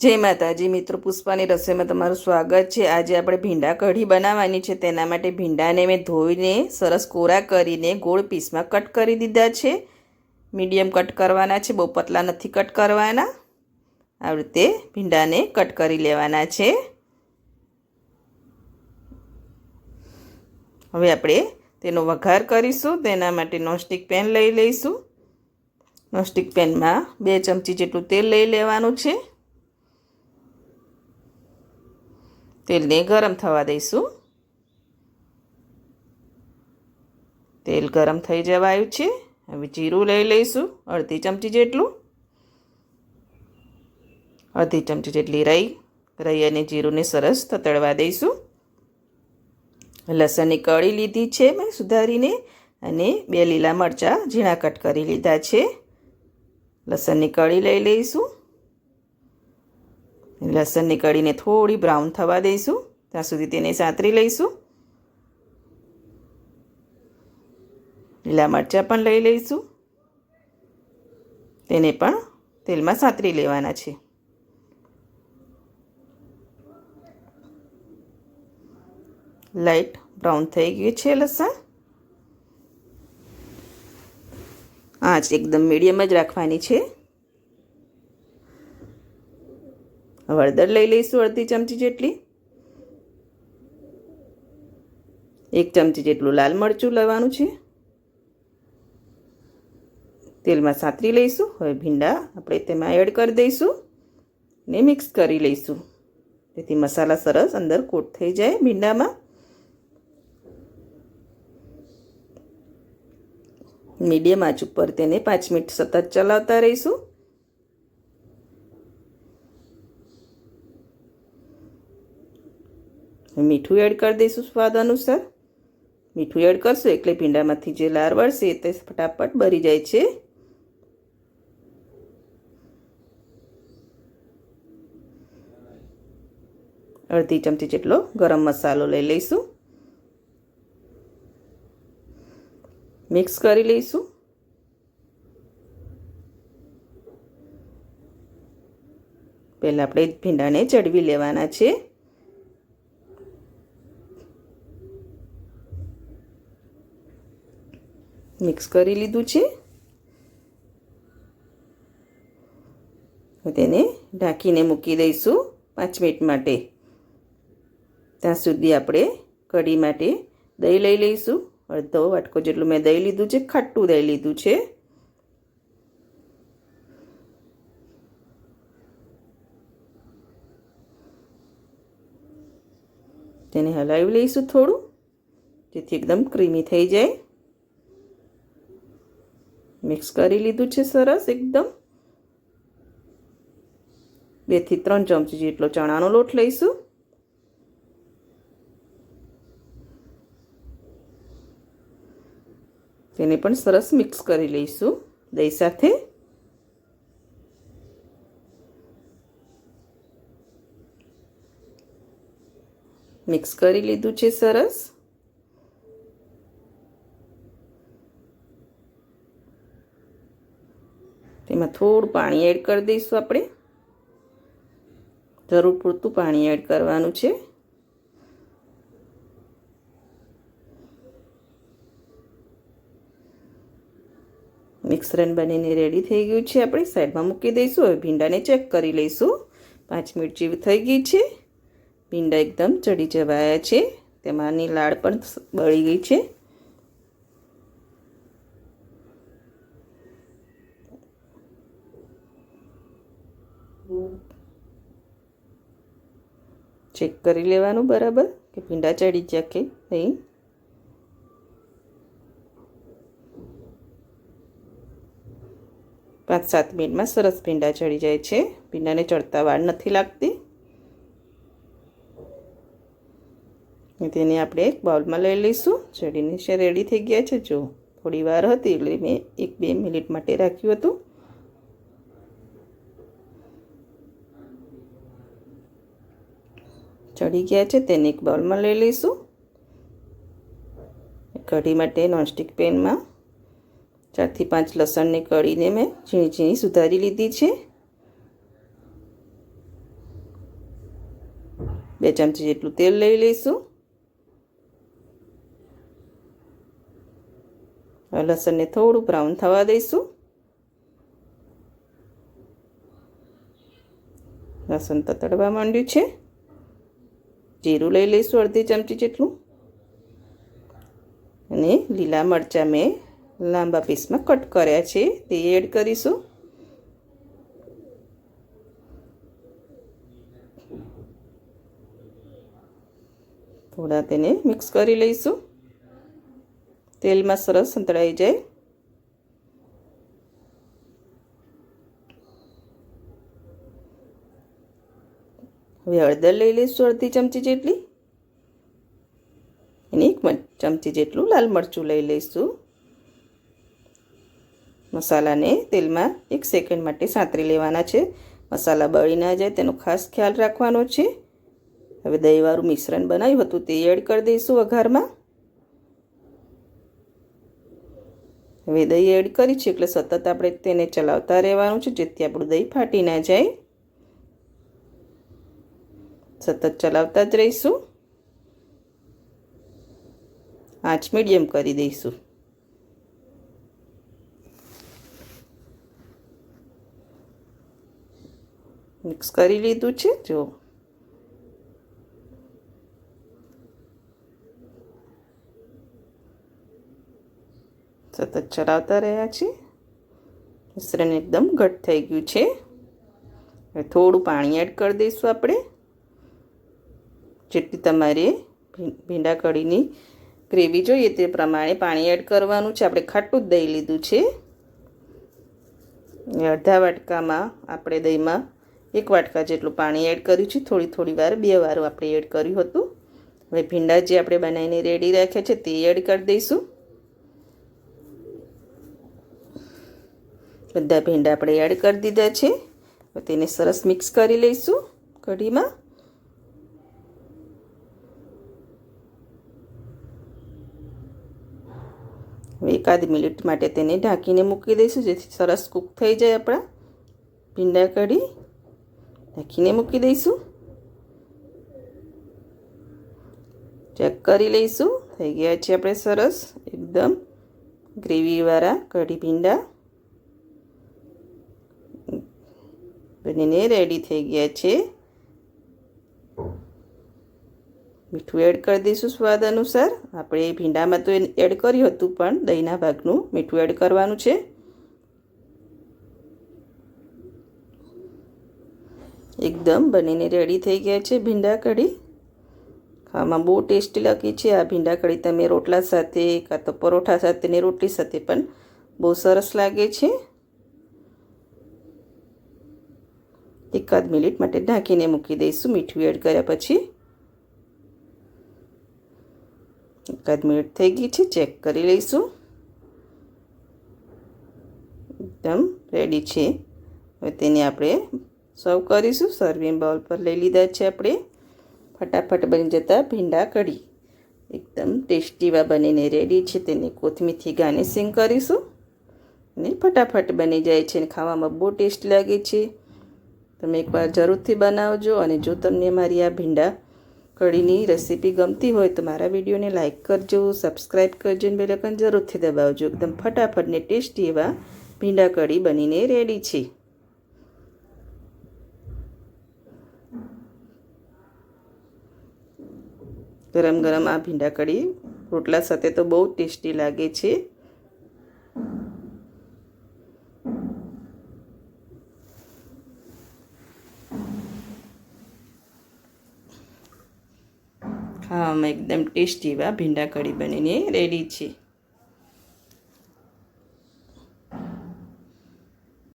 જય માતાજી, મિત્રો. પુષ્પાની રસોઈમાં તમારું સ્વાગત છે. આજે આપણે ભીંડા કઢી બનાવવાની છે. તેના માટે ભીંડાને મેં ધોઈને સરસ કોરા કરીને ગોળ પીસમાં કટ કરી દીધા છે. મીડિયમ કટ કરવાના છે. બહુ પતલા નથી કટ કરવાના. આવી રીતે ભીંડાને કટ કરી લેવાના છે. હવે આપણે તેનો વઘાર કરીશું. તેના માટે નોનસ્ટિક પેન લઈ લઈશું. નોનસ્ટિક પેનમાં બે ચમચી જેટલું તેલ લઈ લેવાનું છે. તેલને ગરમ થવા દઈશું. તેલ ગરમ થઈ જવા આવ્યું છે. હવે જીરું લઈ લઈશું, અડધી ચમચી જેટલું. અડધી ચમચી જેટલી રહી રહી અને જીરુંને સરસ તતડવા દઈશું. લસણની કળી લીધી છે મેં સુધારીને અને બે લીલા મરચાં ઝીણા કટ કરી લીધા છે. લસણની કળી લઈ લઈશું. લસણની કળીને થોડી બ્રાઉન થવા દઈશું. ત્યાં સુધી તેને સાતરી લઈશું. લીલા મરચાં પણ લઈ લઈશું. તેને પણ તેલમાં સાતરી લેવાના છે. લાઈટ બ્રાઉન થઈ ગયું છે લસણ. આંચ એકદમ મીડિયમ જ રાખવાની છે. હળદર લઈ લઈશું અડધી ચમચી જેટલી. એક ચમચી જેટલું લાલ મરચું લેવાનું છે. તેલમાં સાતરી લઈશું. હવે ભીંડા આપણે તેમાં એડ કરી દઈશું ને મિક્સ કરી લઈશું. જેથી મસાલા સરસ અંદર કોટ થઈ જાય ભીંડામાં. મીડિયમ આંચ ઉપર તેને પાંચ મિનિટ સતત ચલાવતા રહીશું. મીઠું એડ કરી દઈશું સ્વાદ અનુસાર. મીઠું એડ કરશું એટલે ભીંડામાંથી જે લાર વળશે તે ફટાફટ બરી જાય છે. અડધી ચમચી જેટલો ગરમ મસાલો લઈ લઈશું. મિક્સ કરી લઈશું. પહેલાં આપણે ભીંડાને ચડવી લેવાના છે. મિક્સ કરી લીધું છે. તેને ઢાંકીને મૂકી દઈશું પાંચ મિનિટ માટે. ત્યાં સુધી આપણે કઢી માટે દહીં લઈ લઈશું. અડધો વાટકો જેટલું મેં દહીં લીધું છે, ખાટું દહીં લીધું છે. તેને હલાવી લઈશું થોડું, જેથી એકદમ ક્રીમી થઈ જાય. મિક્સ કરી લીધું છે સરસ એકદમ. બેથી ત્રણ ચમચી જેટલો ચણાનો લોટ લઈશું. તેને પણ સરસ મિક્સ કરી લઈશું દહીં સાથે. મિક્સ કરી લીધું છે સરસ તેમાં થોડું પાણી એડ કરી દઈશું આપણે. જરૂર પૂરતું પાણી એડ કરવાનું છે. મિક્સરન બનીને રેડી થઈ ગયું છે. આપણે સાઈડમાં મૂકી દઈશું. હવે ભીંડાને ચેક કરી લઈશું. પાંચ મિનિટ જેવી થઈ ગઈ છે. ભીંડા એકદમ ચડી જવાયા છે. તેમાંની લાળ પણ બળી ગઈ છે. ચેક કરી લેવાનું બરાબર? કે ભીંડા ચડી ગયા કે નહીં? પાંચ સાત મિનિટમાં સરસ ભીંડા ચડી જાય છે. ભીંડાને ચડતા વાર નથી લાગતી. તેને આપણે એક બાઉલમાં લઈ લઈશું. ચડીને છે રેડી થઈ ગયા છે. જો થોડી વાર હતી એટલે મેં એક બે મિનિટ માટે રાખ્યું હતું. ચડી ગયા છે, તેને એક બાઉલમાં લઈ લઈશું. કઢી માટે નોનસ્ટિક પેનમાં ચારથી પાંચ લસણની કળીને મેં ઝીણી ઝીણી સુધારી લીધી છે. બે ચમચી જેટલું તેલ લઈ લઈશું. લસણને થોડું બ્રાઉન થવા દઈશું. લસણ તતડવા માંડ્યું છે. જીરું લઈ લઈશું અડધી ચમચી જેટલું. અને લીલા મરચાં મેં લાંબા પીસમાં કટ કર્યા છે, તે એડ કરીશું. થોડા તેને મિક્સ કરી લઈશું. તેલમાં સરસ સંતળાઈ જાય. હવે હળદર લઈ લઈશું અડધી ચમચી જેટલી. અને એક ચમચી જેટલું લાલ મરચું લઈ લઈશું. મસાલાને તેલમાં એક સેકન્ડ માટે સાંતરી લેવાના છે. મસાલા બળી ના જાય તેનો ખાસ ખ્યાલ રાખવાનો છે. હવે દહીંવાળું મિશ્રણ બનાવ્યું હતું તે એડ કરી દઈશું વઘારમાં. હવે દહીં એડ કરી છે એટલે સતત આપણે તેને ચલાવતા રહેવાનું છે જેથી આપણું દહીં ફાટી ના જાય. સતત ચલાવતા જ રહીશું. આંચ મીડિયમ કરી દઈશું. મિક્સ કરી લીધું છે, જો. સતત ચલાવતા રહ્યા છે. મિશ્રણ એકદમ ઘટ થઈ ગયું છે. થોડું પાણી એડ કરી દઈશું આપણે. જેટલી તમારે ભીંડા કઢીની ગ્રેવી જોઈએ તે પ્રમાણે પાણી એડ કરવાનું છે. આપણે ખાટું જ દહીં લીધું છે. અડધા વાટકામાં આપણે દહીંમાં એક વાટકા જેટલું પાણી એડ કર્યું છે. થોડી થોડી વાર, બે વાર આપણે એડ કર્યું હતું. હવે ભીંડા જે આપણે બનાવીને રેડી રાખ્યા છે તે એડ કરી દઈશું. બધા ભીંડા આપણે એડ કરી દીધા છે. તેને સરસ મિક્સ કરી લઈશું કઢીમાં. એકાદ મિનિટ માટે તેને ઢાંકીને મૂકી દઈશું, જેથી સરસ કૂક થઈ જાય આપણા. ભીંડા કઢી ઢાંકીને મૂકી દઈશું. ચેક કરી લઈશું. થઈ ગયા છે આપણે સરસ, એકદમ ગ્રેવીવાળા કઢી ભીંડા. બનીને રેડી થઈ ગયા છે. મીઠું એડ કરી દઈશું સ્વાદ અનુસાર. આપણે ભીંડામાં તો એડ કર્યું હતું, પણ દહીંના ભાગનું મીઠું એડ કરવાનું છે. એકદમ બનીને રેડી થઈ ગયા છે ભીંડા કઢી. ખાવામાં બહુ ટેસ્ટી લાગી છે આ ભીંડા કઢી. તમે રોટલા સાથે કાં તો પરોઠા સાથે ને રોટલી સાથે પણ બહુ સરસ લાગે છે. એકાદ મિનિટ માટે ઢાંકીને મૂકી દઈશું. મીઠું એડ કર્યા પછી એકાદ મિનિટ થઈ ગઈ છે, ચેક કરી લઈશું. એકદમ રેડી છે. હવે તેને આપણે સર્વ કરીશું. સર્વિંગ બાઉલ પર લઈ લીધા છે આપણે. ફટાફટ બની જતા ભીંડા કઢી. એકદમ ટેસ્ટીવા બનીને રેડી છે. તેને કોથમીરથી ગાર્નિશિંગ કરીશું. અને ફટાફટ બની જાય છે અને ખાવામાં બહુ ટેસ્ટ લાગે છે. તમે એકવાર જરૂરથી બનાવજો અને જો તમને મારી આ ભીંડા કઢીની રેસીપી ગમતી હોય તો મારા વિડીયોને લાઇક કરજો સબસ્ક્રાઈબ કરજો અને બેલકન જરૂરથી દબાવજો. એકદમ ફટાફટ ને ટેસ્ટી એવા ભીંડા કઢી બનીને રેડી છે. ગરમ ગરમ આ ભીંડા કઢી રોટલા સાથે તો બહુ ટેસ્ટી લાગે છે. ખાવામાં એકદમ ટેસ્ટી એવા ભીંડા કઢી બનીને રેડી છે